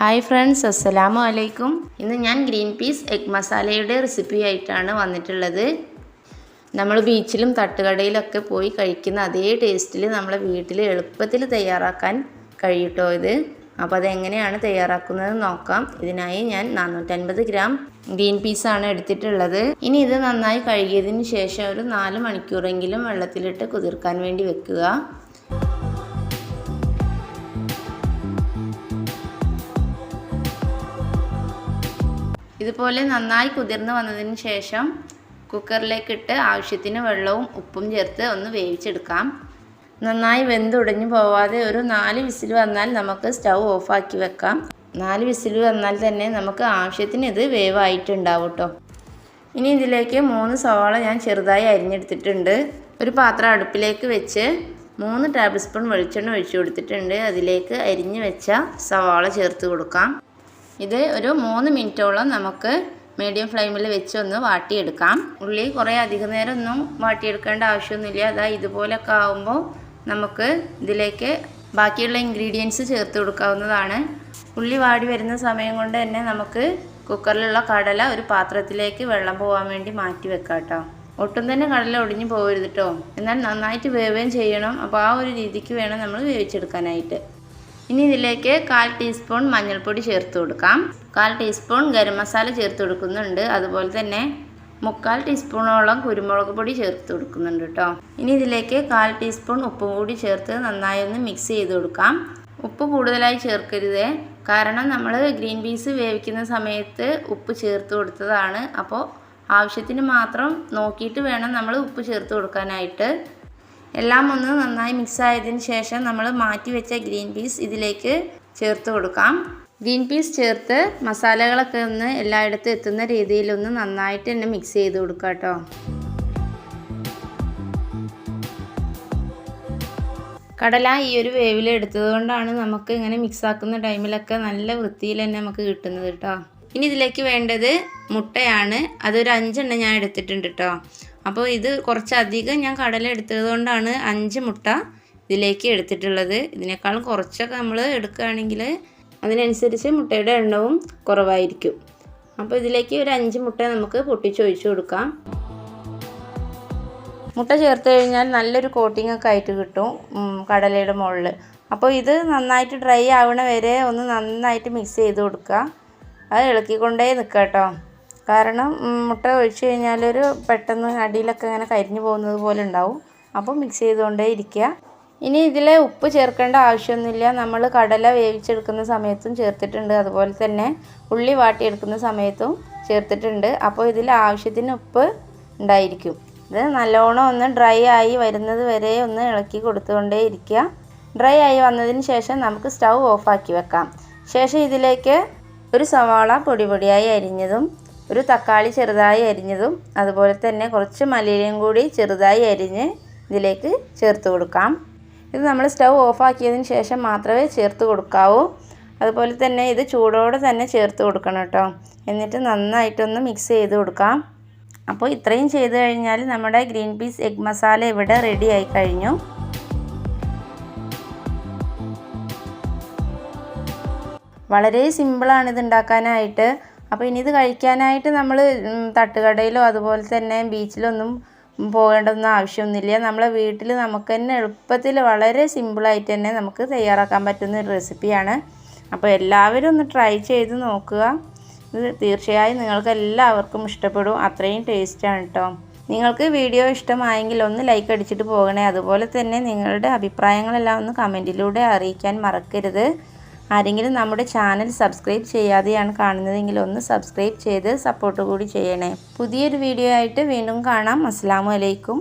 Hi friends അസ്സലാമു അലൈക്കും. ഇന്ന് ഞാൻ ഗ്രീൻ പീസ് എഗ് മസാലയുടെ റെസിപ്പി ആയിട്ടാണ് വന്നിട്ടുള്ളത്. നമ്മൾ ബീച്ചിലും തട്ടുകടയിലൊക്കെ പോയി കഴിക്കുന്ന അതേ ടേസ്റ്റിൽ നമ്മളെ വീട്ടിൽ എളുപ്പത്തിൽ തയ്യാറാക്കാൻ കഴിയട്ടോ ഇത്. അപ്പോൾ അതെങ്ങനെയാണ് തയ്യാറാക്കുന്നത് നോക്കാം. ഇതിനായി ഞാൻ നാനൂറ്റൻപത് ഗ്രാം ഗ്രീൻ പീസാണ് എടുത്തിട്ടുള്ളത്. ഇനി ഇത് നന്നായി കഴുകിയതിന് ശേഷം ഒരു നാല് മണിക്കൂറെങ്കിലും വെള്ളത്തിലിട്ട് കുതിർക്കാൻ വേണ്ടി വെക്കുക. ഇതുപോലെ നന്നായി കുതിർന്ന് വന്നതിന് ശേഷം കുക്കറിലേക്കിട്ട് ആവശ്യത്തിന് വെള്ളവും ഉപ്പും ചേർത്ത് ഒന്ന് വേവിച്ചെടുക്കാം. നന്നായി വെന്തുടഞ്ഞു പോവാതെ ഒരു നാല് വിസിൽ വന്നാൽ നമുക്ക് സ്റ്റൗ ഓഫാക്കി വെക്കാം. നാല് വിസിൽ വന്നാൽ തന്നെ നമുക്ക് ആവശ്യത്തിന് ഇത് വേവായിട്ടുണ്ടാവും കേട്ടോ ഇനി ഇതിലേക്ക് മൂന്ന് സവാള ഞാൻ ചെറുതായി അരിഞ്ഞെടുത്തിട്ടുണ്ട്. ഒരു പാത്രം അടുപ്പിലേക്ക് വെച്ച് മൂന്ന് ടേബിൾ സ്പൂൺ വെളിച്ചെണ്ണ ഒഴിച്ചു കൊടുത്തിട്ടുണ്ട്. അതിലേക്ക് അരിഞ്ഞ് വെച്ച സവാള ചേർത്ത് കൊടുക്കാം. ഇത് ഒരു മൂന്ന് മിനിറ്റോളം നമുക്ക് മീഡിയം ഫ്ലെയിമിൽ വെച്ച് ഒന്ന് വാട്ടിയെടുക്കാം. ഉള്ളി കുറേ അധിക നേരം ഒന്നും വാട്ടിയെടുക്കേണ്ട ആവശ്യമൊന്നുമില്ല. അതാ ഇതുപോലൊക്കെ ആകുമ്പോൾ നമുക്ക് ഇതിലേക്ക് ബാക്കിയുള്ള ഇൻഗ്രീഡിയൻസ് ചേർത്ത് കൊടുക്കാവുന്നതാണ്. ഉള്ളി വാടി വരുന്ന സമയം കൊണ്ട് തന്നെ നമുക്ക് കുക്കറിലുള്ള കടല ഒരു പാത്രത്തിലേക്ക് വെള്ളം പോകാൻ വേണ്ടി മാറ്റി വെക്കാം കേട്ടോ ഒട്ടും തന്നെ കടല ഒടിഞ്ഞു പോകരുത് കേട്ടോ എന്നാൽ നന്നായിട്ട് വേവുകയും ചെയ്യണം. അപ്പോൾ ആ ഒരു രീതിക്ക് വേണം നമ്മൾ വേവിച്ചെടുക്കാനായിട്ട്. ഇനി ഇതിലേക്ക് കാൽ ടീസ്പൂൺ മഞ്ഞൾപ്പൊടി ചേർത്ത് കൊടുക്കാം. കാൽ ടീസ്പൂൺ ഗരം മസാല ചേർത്ത് കൊടുക്കുന്നുണ്ട്. അതുപോലെ തന്നെ മുക്കാൽ ടീസ്പൂണോളം കുരുമുളക് പൊടി ചേർത്ത് കൊടുക്കുന്നുണ്ട് കേട്ടോ. ഇനി ഇതിലേക്ക് കാൽ ടീസ്പൂൺ ഉപ്പും കൂടി ചേർത്ത് നന്നായി ഒന്ന് മിക്സ് ചെയ്ത് കൊടുക്കാം. ഉപ്പ് കൂടുതലായി ചേർക്കരുത്. കാരണം നമ്മൾ ഗ്രീൻ പീസ് വേവിക്കുന്ന സമയത്ത് ഉപ്പ് ചേർത്ത് കൊടുത്തതാണ്. അപ്പോൾ ആവശ്യത്തിന് മാത്രം നോക്കിയിട്ട് വേണം നമ്മൾ ഉപ്പ് ചേർത്ത് കൊടുക്കാനായിട്ട്. എല്ലാം ഒന്ന് നന്നായി മിക്സ് ആയതിന് ശേഷം നമ്മൾ മാറ്റി വെച്ച ഗ്രീൻ പീസ് ഇതിലേക്ക് ചേർത്ത് കൊടുക്കാം. ഗ്രീൻ പീസ് ചേർത്ത് മസാലകളൊക്കെ ഒന്ന് എല്ലായിടത്തും എത്തുന്ന രീതിയിൽ ഒന്ന് നന്നായിട്ട് തന്നെ മിക്സ് ചെയ്ത് കൊടുക്കുക കേട്ടോ കടല ഈ ഒരു വേവിൽ എടുത്തത് കൊണ്ടാണ് നമുക്ക് ഇങ്ങനെ മിക്സ് ആക്കുന്ന ടൈമിലൊക്കെ നല്ല വൃത്തിയിൽ തന്നെ നമുക്ക് കിട്ടുന്നത് കേട്ടോ ഇനി ഇതിലേക്ക് വേണ്ടത് മുട്ടയാണ്. അതൊരു അഞ്ചെണ്ണം ഞാൻ എടുത്തിട്ടുണ്ട് കേട്ടോ അപ്പോൾ ഇത് കുറച്ചധികം ഞാൻ കടല എടുത്തത് കൊണ്ടാണ് അഞ്ച് മുട്ട ഇതിലേക്ക് എടുത്തിട്ടുള്ളത്. ഇതിനേക്കാളും കുറച്ചൊക്കെ നമ്മൾ എടുക്കുകയാണെങ്കിൽ അതിനനുസരിച്ച് മുട്ടയുടെ എണ്ണവും കുറവായിരിക്കും. അപ്പോൾ ഇതിലേക്ക് ഒരു അഞ്ച് മുട്ട നമുക്ക് പൊട്ടിച്ചൊഴിച്ചു കൊടുക്കാം. മുട്ട ചേർത്ത് കഴിഞ്ഞാൽ നല്ലൊരു കോട്ടിംഗ് ഒക്കെ ആയിട്ട് കിട്ടും കടലയുടെ മുകളിൽ. അപ്പോൾ ഇത് നന്നായിട്ട് ഡ്രൈ ആവണ വരെ ഒന്ന് നന്നായിട്ട് മിക്സ് ചെയ്ത് കൊടുക്കുക. അത് ഇളക്കിക്കൊണ്ടേ നിൽക്കാം കേട്ടോ. കാരണം മുട്ട ഒഴിച്ചു കഴിഞ്ഞാൽ ഒരു പെട്ടെന്ന് അടിയിലൊക്കെ ഇങ്ങനെ കരിഞ്ഞു പോകുന്നത് പോലെ ഉണ്ടാവും. അപ്പോൾ മിക്സ് ചെയ്തുകൊണ്ടേ ഇരിക്കുക. ഇനി ഇതിൽ ഉപ്പ് ചേർക്കേണ്ട ആവശ്യമൊന്നുമില്ല. നമ്മൾ കടല വേവിച്ചെടുക്കുന്ന സമയത്തും ചേർത്തിട്ടുണ്ട്. അതുപോലെ തന്നെ ഉള്ളി വാട്ടിയെടുക്കുന്ന സമയത്തും ചേർത്തിട്ടുണ്ട്. അപ്പോൾ ഇതിൽ ആവശ്യത്തിന് ഉപ്പ് ഉണ്ടായിരിക്കും. ഇത് നല്ലോണം ഒന്ന് ഡ്രൈ ആയി വരുന്നത് വരെ ഒന്ന് ഇളക്കി കൊടുത്തുകൊണ്ടേ ഇരിക്കുക. ഡ്രൈ ആയി വന്നതിന് ശേഷം നമുക്ക് സ്റ്റൗ ഓഫാക്കി വെക്കാം. ശേഷം ഇതിലേക്ക് ഒരു സവാള പൊടി പൊടിയായി അരിഞ്ഞതും ഒരു തക്കാളി ചെറുതായി അരിഞ്ഞതും അതുപോലെ തന്നെ കുറച്ച് മല്ലിയിലയും കൂടി ചെറുതായി അരിഞ്ഞ് ഇതിലേക്ക് ചേർത്ത് കൊടുക്കാം. ഇത് നമ്മൾ സ്റ്റൗ ഓഫാക്കിയതിന് ശേഷം മാത്രമേ ചേർത്ത് കൊടുക്കാവൂ. അതുപോലെ തന്നെ ഇത് ചൂടോടെ തന്നെ ചേർത്ത് കൊടുക്കണം കേട്ടോ. എന്നിട്ട് നന്നായിട്ടൊന്ന് മിക്സ് ചെയ്ത് കൊടുക്കാം. അപ്പോൾ ഇത്രയും ചെയ്ത് കഴിഞ്ഞാൽ നമ്മുടെ ഗ്രീൻ പീസ് എഗ് മസാല ഇവിടെ റെഡി ആയി കഴിഞ്ഞു. വളരെ സിമ്പിളാണ് ഇത് ഉണ്ടാക്കാനായിട്ട്. അപ്പോൾ ഇനി ഇത് കഴിക്കാനായിട്ട് നമ്മൾ തട്ടുകടയിലോ അതുപോലെ തന്നെ ബീച്ചിലൊന്നും പോകേണ്ടതൊന്നും ആവശ്യമൊന്നുമില്ല. നമ്മളെ വീട്ടിൽ നമുക്ക് തന്നെ എളുപ്പത്തിൽ വളരെ സിമ്പിളായിട്ട് തന്നെ നമുക്ക് തയ്യാറാക്കാൻ പറ്റുന്ന ഒരു റെസിപ്പിയാണ്. അപ്പോൾ എല്ലാവരും ഒന്ന് ട്രൈ ചെയ്ത് നോക്കുക. ഇത് തീർച്ചയായും നിങ്ങൾക്ക് എല്ലാവർക്കും ഇഷ്ടപ്പെടും. അത്രയും ടേസ്റ്റാണ് കേട്ടോ നിങ്ങൾക്ക് വീഡിയോ ഇഷ്ടമായെങ്കിൽ ഒന്ന് ലൈക്ക് അടിച്ചിട്ട് പോകണേ. അതുപോലെ തന്നെ നിങ്ങളുടെ അഭിപ്രായങ്ങളെല്ലാം ഒന്ന് കമന്റിലൂടെ അറിയിക്കാൻ മറക്കരുത്. ആരെങ്കിലും നമ്മുടെ ചാനൽ സബ്സ്ക്രൈബ് ചെയ്യാതെയാണ് കാണുന്നതെങ്കിൽ ഒന്ന് സബ്സ്ക്രൈബ് ചെയ്ത് സപ്പോർട്ട് കൂടി ചെയ്യണേ. പുതിയൊരു വീഡിയോ ആയിട്ട് വീണ്ടും കാണാം. അസ്സാം വലൈക്കും